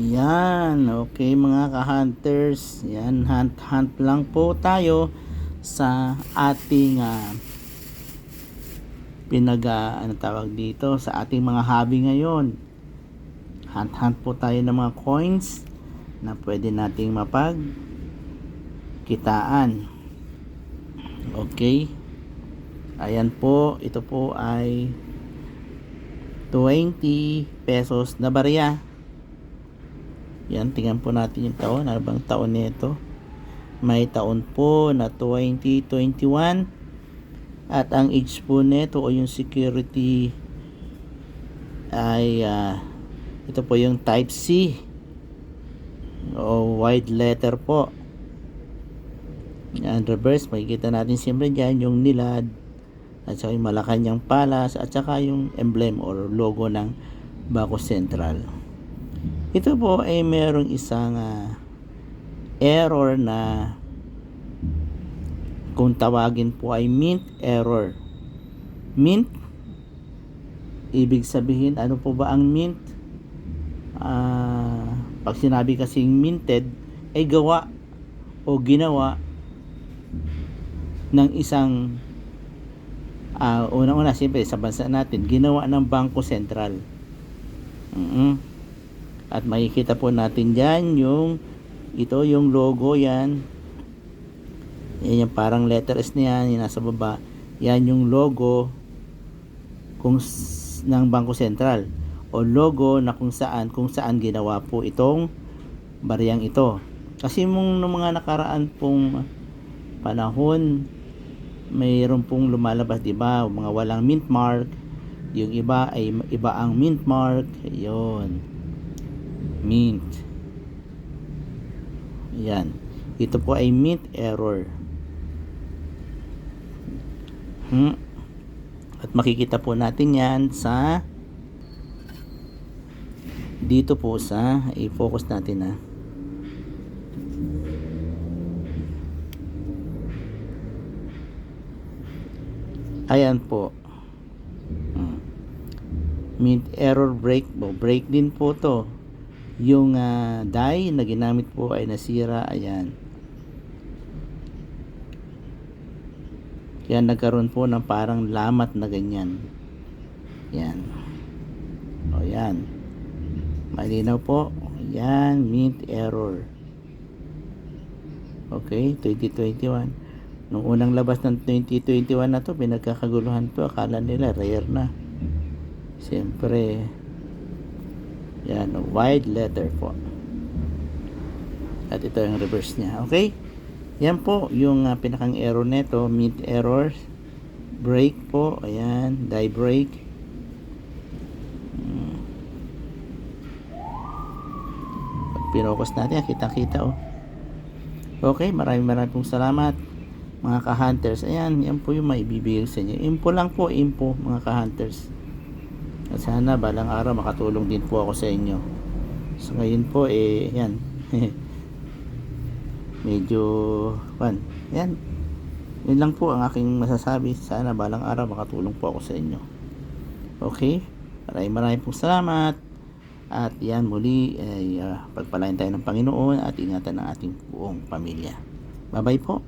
Yan, okay mga ka-hunters. Yan, hunt-hunt lang po tayo sa ating ah, pinag ah, ano tawag dito sa ating mga hobby ngayon. Hunt-hunt po tayo ng mga coins na pwede nating mapag kitaan. Okay? Ayan po, ito po ay 20 pesos na barya. Yan, tingnan po natin yung taon. Ano bang taon nito? May taon po na 2021. At ang age po nito o yung security ay ah, ito po yung type C o wide letter po. Yan, reverse. Makikita natin siyempre dyan yung nilad at saka yung Malacanang Palace at saka yung emblem or logo ng Bako Central. Ito po ay merong isang ah, error na kung tawagin po ay mint error. Mint, ibig sabihin, ano po ba ang mint? Ah, pag sinabi kasing minted, ay gawa o ginawa ng isang ah unang-una siyempre sa bansa natin ginawa ng Bangko Sentral mm at makikita po natin dyan yung ito yung logo yan yan yung parang letter S na yan yung nasa baba yan yung logo kung ng Bangko Sentral o logo na kung saan kung saan ginawa po itong bariyang ito kasi mong nung mga nakaraan pong panahon mayroon pong lumalabas, di ba? Mga walang mint mark. Yung iba ay iba ang mint mark. Ayun. Mint. Yan. Ito po ay mint error. Hmm. At makikita po natin yan sa dito po sa i-focus natin ah. na Ayan po. Hmm. Mint error break. Break din po to. Yung ah, die na ginamit po ay nasira. Ayan. Kaya nagkaroon po ng parang lamat na ganyan. Yan. O yan. Malinaw po. Yan. Mint error. Okay. 2021. Nung unang labas ng 2021 na to, pinagkakaguluhan to. Akala nila rare na. Siyempre, yan, wide letter po. At ito yung reverse niya. Okay? Yan po, yung uh, pinakang error nito, mid error, break po, ayan, die break. Hmm. Pag natin, kita-kita oh. Okay, maraming maraming pong salamat mga ka-hunters. Ayan, yan po yung maibibigay sa inyo. Info lang po, info mga ka-hunters. At sana balang araw makatulong din po ako sa inyo. So ngayon po, eh, yan. Medyo, pan, yan. Yun lang po ang aking masasabi. Sana balang araw makatulong po ako sa inyo. Okay? Maraming maraming pong salamat. At yan muli ay uh, pagpalain tayo ng Panginoon at ingatan ng ating buong pamilya. Bye-bye po.